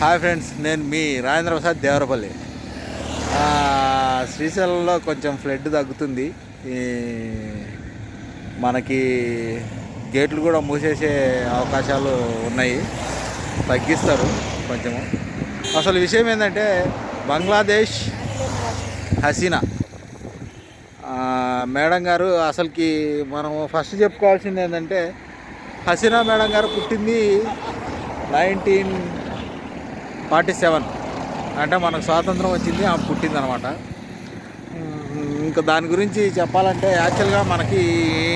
Hi friends నేను మీ రాజేంద్ర ప్రసాద్ దేవరపల్లి. శ్రీశైలంలో కొంచెం ఫ్లడ్ తగ్గుతుంది. మనకి గేట్లు కూడా మూసేసే అవకాశాలు ఉన్నాయి. తగ్గిస్తారు కొంచెము. అసలు విషయం ఏంటంటే బంగ్లాదేశ్ హసీనా. మేడం గారు అసలుకి మనం ఫస్ట్ చెప్పుకోవాల్సింది ఏంటంటే హసీనా మేడం గారు పుట్టింది నైన్టీన్ ఫార్టీ సెవెన్. అంటే మనకు స్వాతంత్రం వచ్చింది ఆమె పుట్టింది అనమాట ఇంకా దాని గురించి చెప్పాలంటే యాక్చువల్గా మనకి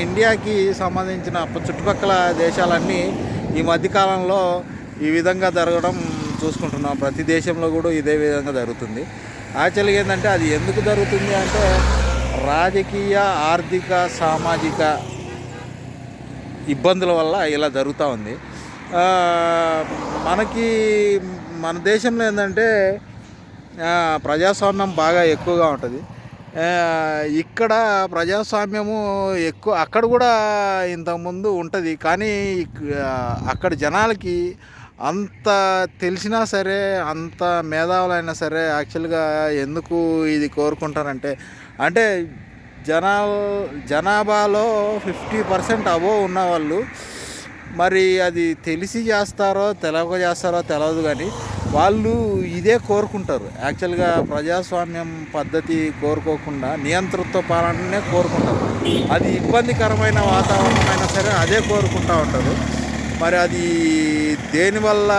ఇండియాకి సంబంధించిన చుట్టుపక్కల దేశాలన్నీ ఈ మధ్యకాలంలో ఈ విధంగా జరగడం చూసుకుంటున్నాం. ప్రతి దేశంలో కూడా ఇదే విధంగా జరుగుతుంది. యాక్చువల్గా ఏంటంటే అది ఎందుకు జరుగుతుంది అంటే రాజకీయ ఆర్థిక సామాజిక ఇబ్బందుల వల్ల ఇలా జరుగుతూ ఉంది. మనకి మన దేశంలో ఏంటంటే ప్రజాస్వామ్యం బాగా ఎక్కువగా ఉంటుంది. ఇక్కడ ప్రజాస్వామ్యము ఎక్కువ అక్కడ కూడా ఇంతకుముందు ఉంటుంది. కానీ అక్కడ జనాలకి అంత తెలిసినా సరే అంత మేధావులైనా సరే యాక్చువల్గా ఎందుకు ఇది కోరుకుంటారంటే అంటే జనా జనాభాలో ఫిఫ్టీ పర్సెంట్ అబోవ్ ఉన్నవాళ్ళు మరి అది తెలిసి చేస్తారో తెలవక చేస్తారో తెలియదు కానీ వాళ్ళు ఇదే కోరుకుంటారు. యాక్చువల్గా ప్రజాస్వామ్యం పద్ధతి కోరుకోకుండా నియంతృత్వ పాలననే కోరుకుంటారు. అది ఇబ్బందికరమైన వాతావరణం అయినా సరే అదే కోరుకుంటూ ఉంటారు. మరి అది దేనివల్ల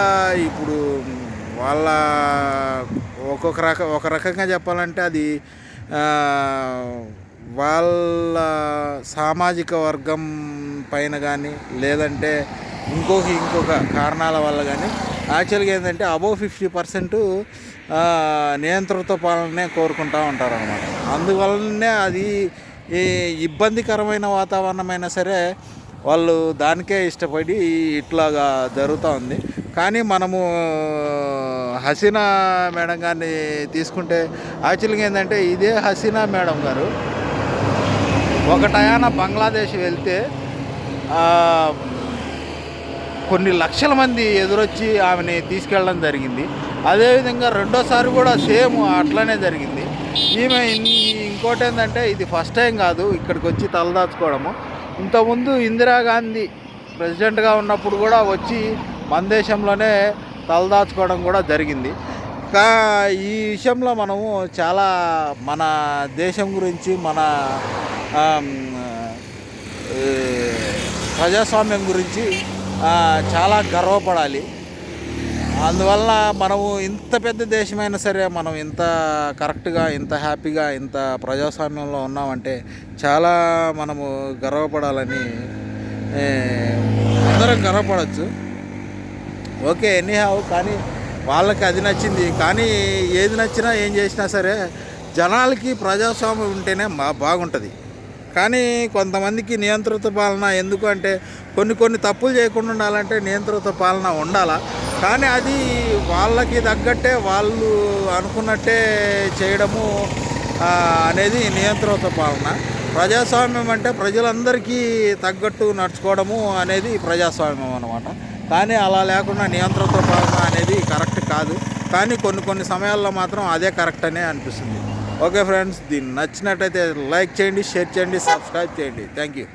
ఇప్పుడు వాళ్ళ ఒక్కొక్క రక ఒక రకంగా చెప్పాలంటే అది వాళ్ళ సామాజిక వర్గం పైన కానీ లేదంటే ఇంకొక ఇంకొక కారణాల వల్ల కానీ యాక్చువల్గా ఏంటంటే అబోవ్ ఫిఫ్టీ పర్సెంట్ నియంత్రిత పాలననే కోరుకుంటూ ఉంటారు అనమాట అందువలనే అది ఈ ఇబ్బందికరమైన వాతావరణమైనా సరే వాళ్ళు దానికే ఇష్టపడి ఇట్లాగా జరుగుతూ ఉంది. కానీ మనము హసీనా మేడం గారిని తీసుకుంటే యాక్చువల్గా ఏంటంటే ఇదే హసీనా మేడం గారు. ఒక టయాన బంగ్లాదేశ్ వెళ్తే కొన్ని లక్షల మంది ఎదురొచ్చి ఆమెని తీసుకెళ్ళడం జరిగింది. అదేవిధంగా రెండోసారి కూడా సేమ్ అట్లనే జరిగింది. ఈమె ఇంకోటి ఏంటంటే ఇది ఫస్ట్ టైం కాదు ఇక్కడికి వచ్చి తలదాచుకోవడము. ఇంతకుముందు ఇందిరాగాంధీ ప్రెసిడెంట్గా ఉన్నప్పుడు కూడా వచ్చి మన దేశంలోనే తలదాచుకోవడం కూడా జరిగింది. కా ఈ విషయంలో మనము చాలా మన దేశం గురించి మన ప్రజాస్వామ్యం గురించి చాలా గర్వపడాలి. అందువల్ల మనము ఇంత పెద్ద దేశమైనా సరే మనం ఇంత కరెక్ట్గా ఇంత హ్యాపీగా ఇంత ప్రజాస్వామ్యంలో ఉన్నామంటే చాలా మనము గర్వపడాలని అందరం గర్వపడవచ్చు ఓకే ఎనీ హ్యావ్ కానీ వాళ్ళకి అది నచ్చింది. కానీ ఏది నచ్చినా ఏం చేసినా సరే జనాలకి ప్రజాస్వామ్యం ఉంటేనే మా బాగుంటుంది. కానీ కొంతమందికి నియంత్రిత పాలన ఎందుకంటే కొన్ని కొన్ని తప్పులు చేయకుండా ఉండాలంటే నియంత్రిత పాలన ఉండాలా. కానీ అది వాళ్ళకి తగ్గట్టే వాళ్ళు అనుకున్నట్టే చేయడము అనేది నియంత్రిత పాలన. ప్రజాస్వామ్యం అంటే ప్రజలందరికీ తగ్గట్టు నడుచుకోవడము అనేది ప్రజాస్వామ్యం అనమాట కానీ అలా లేకుండా నియంత్రిత పాలన అనేది కరెక్ట్ కాదు. కానీ కొన్ని కొన్ని సమయాల్లో మాత్రం అదే కరెక్ట్ అనే అనిపిస్తుంది. ఓకే ఫ్రెండ్స్ దీన్ని నచ్చినట్టయితే లైక్ చేయండి షేర్ చేయండి సబ్స్క్రైబ్ చేయండి. Thank you.